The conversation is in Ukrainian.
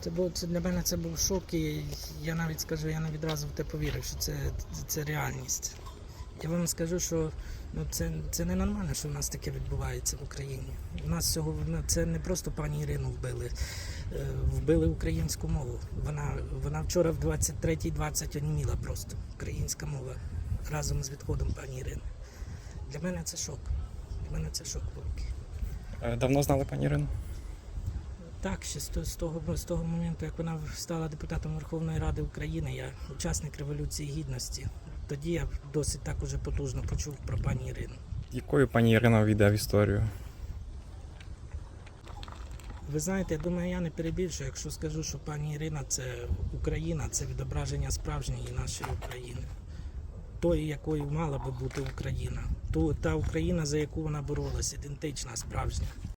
Це був це для мене це був шок, і я навіть скажу, я не відразу в те повірив, що це, це, це реальність. Я вам скажу, що ну, це, це ненормально, що в нас таке відбувається в Україні. У нас цього ну, це не просто пані Ірину вбили, е, вбили українську мову. Вона, вона вчора в 23.20 оніміла просто українська мова разом з відходом пані Ірини. Для мене це шок. Для мене це шок великий. Е, Давно знали пані Ірину? Так, ще з, того з того моменту, як вона стала депутатом Верховної Ради України, я учасник Революції Гідності. Тоді я досить так уже потужно почув про пані Ірину. Якою пані Ірина війде в історію? Ви знаєте, я думаю, я не перебільшую, якщо скажу, що пані Ірина це Україна, це відображення справжньої нашої України. Тої, якою мала би бути Україна. Та Україна, за яку вона боролась, ідентична, справжня.